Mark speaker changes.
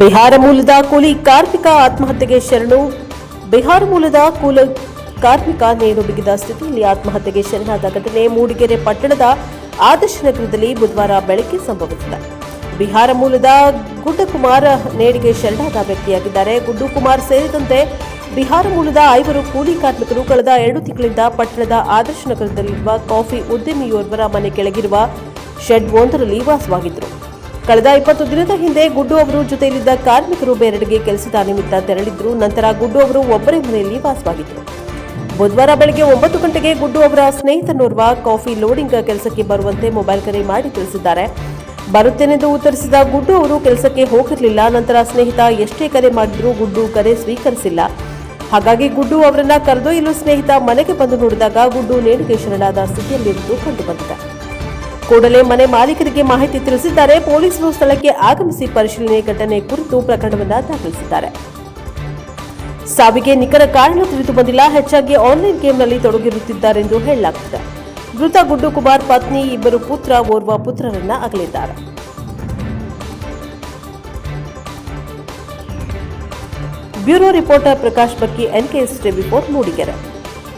Speaker 1: ಬಿಹಾರ ಮೂಲದ ಕೂಲಿ ಕಾರ್ಮಿಕ ಆತ್ಮಹತ್ಯೆಗೆ ಶರಣು. ಬಿಹಾರ ಮೂಲದ ಕೂಲ ಕಾರ್ಮಿಕ ನೇಣು ಬಿಗಿದ ಸ್ಥಿತಿಯಲ್ಲಿ ಆತ್ಮಹತ್ಯೆಗೆ ಶರಣಾದ ಘಟನೆ ಮೂಡಿಗೆರೆ ಪಟ್ಟಣದ ಆದರ್ಶ ನಗರದಲ್ಲಿ ಬುಧವಾರ ಬೆಳಗ್ಗೆ ಸಂಭವಿಸಿದೆ. ಬಿಹಾರ ಮೂಲದ ಗುಡ್ಡಕುಮಾರ್ ನೇಣಿಗೆ ಶರಣಾದ ವ್ಯಕ್ತಿಯಾಗಿದ್ದಾರೆ. ಗುಡ್ಡು ಕುಮಾರ್ ಸೇರಿದಂತೆ ಬಿಹಾರ ಮೂಲದ ಐವರು ಕೂಲಿ ಕಾರ್ಮಿಕರು ಕಳೆದ ಎರಡು ತಿಂಗಳಿಂದ ಪಟ್ಟಣದ ಆದರ್ಶ ನಗರದಲ್ಲಿರುವ ಕಾಫಿ ಉದ್ಯಮಿಯೋರ್ವರ ಮನೆ ಕೆಳಗಿರುವ ಶೆಡ್ ಒಂದರಲ್ಲಿ ವಾಸವಾಗಿದ್ದರು. ಕಳೆದ ಇಪ್ಪತ್ತು ದಿನದ ಹಿಂದೆ ಗುಡ್ಡು ಅವರು ಜೊತೆಯಲ್ಲಿದ್ದ ಕಾರ್ಮಿಕರು ಬೇರೆಡೆಗೆ ಕೆಲಸದ ನಿಮಿತ್ತ ತೆರಳಿದ್ರು, ನಂತರ ಗುಡ್ಡು ಅವರು ಒಬ್ಬರೇ ಮನೆಯಲ್ಲಿ ವಾಸವಾಗಿದ್ದರು. ಬುಧವಾರ ಬೆಳಗ್ಗೆ ಒಂಬತ್ತು ಗಂಟೆಗೆ ಗುಡ್ಡು ಅವರ ಸ್ನೇಹಿತನೋರ್ವ ಕಾಫಿ ಲೋಡಿಂಗ್ ಕೆಲಸಕ್ಕೆ ಬರುವಂತೆ ಮೊಬೈಲ್ ಕರೆ ಮಾಡಿ ತಿಳಿಸಿದ್ದಾರೆ. ಬರುತ್ತೇನೆಂದು ಉತ್ತರಿಸಿದ ಗುಡ್ಡು ಅವರು ಕೆಲಸಕ್ಕೆ ಹೋಗಿರಲಿಲ್ಲ, ನಂತರ ಸ್ನೇಹಿತ ಎಷ್ಟೇ ಕರೆ ಮಾಡಿದರೂ ಗುಡ್ಡು ಕರೆ ಸ್ವೀಕರಿಸಿಲ್ಲ. ಹಾಗಾಗಿ ಗುಡ್ಡು ಅವರನ್ನ ಕರೆದೊಯ್ಯಲು ಸ್ನೇಹಿತ ಮನೆಗೆ ಬಂದು ನೋಡಿದಾಗ ಗುಡ್ಡು ನೇಣಿಗೆ ಶರಣಾದ ಸ್ಥಿತಿಯಲ್ಲಿರುವುದು ಕಂಡುಬಂದಿದೆ. ಕೂಡಲೇ ಮನೆ ಮಾಲೀಕರಿಗೆ ಮಾಹಿತಿ ತಿಳಿಸಿದ್ದಾರೆ. ಪೊಲೀಸರು ಸ್ಥಳಕ್ಕೆ ಆಗಮಿಸಿ ಪರಿಶೀಲನೆ ಘಟನೆ ಕುರಿತು ಪ್ರಕರಣವನ್ನು ದಾಖಲಿಸಿದ್ದಾರೆ. ಸಾವಿಗೆ ನಿಖರ ಕಾರಣ ತಿಳಿದು ಬಂದಿಲ್ಲ. ಹೆಚ್ಚಾಗಿ ಆನ್ಲೈನ್ ಗೇಮ್ನಲ್ಲಿ ತೊಡಗಿರುತ್ತಿದ್ದಾರೆಂದು ಹೇಳಲಾಗುತ್ತಿದೆ. ಮೃತ ಗುಡ್ಡು ಕುಮಾರ್ ಪತ್ನಿ, ಇಬ್ಬರು ಪುತ್ರ, ಓರ್ವ ಪುತ್ರರನ್ನ ಅಗಲಿದ್ದಾರೆ. ಬ್ಯೂರೋ ರಿಪೋರ್ಟರ್ ಪ್ರಕಾಶ್ ಬಕ್ಕಿ ಎನ್ಕೆಎಸ್ ಟಿವಿ ಫೋರ್ ಮೂಡಿಗೆರೆ.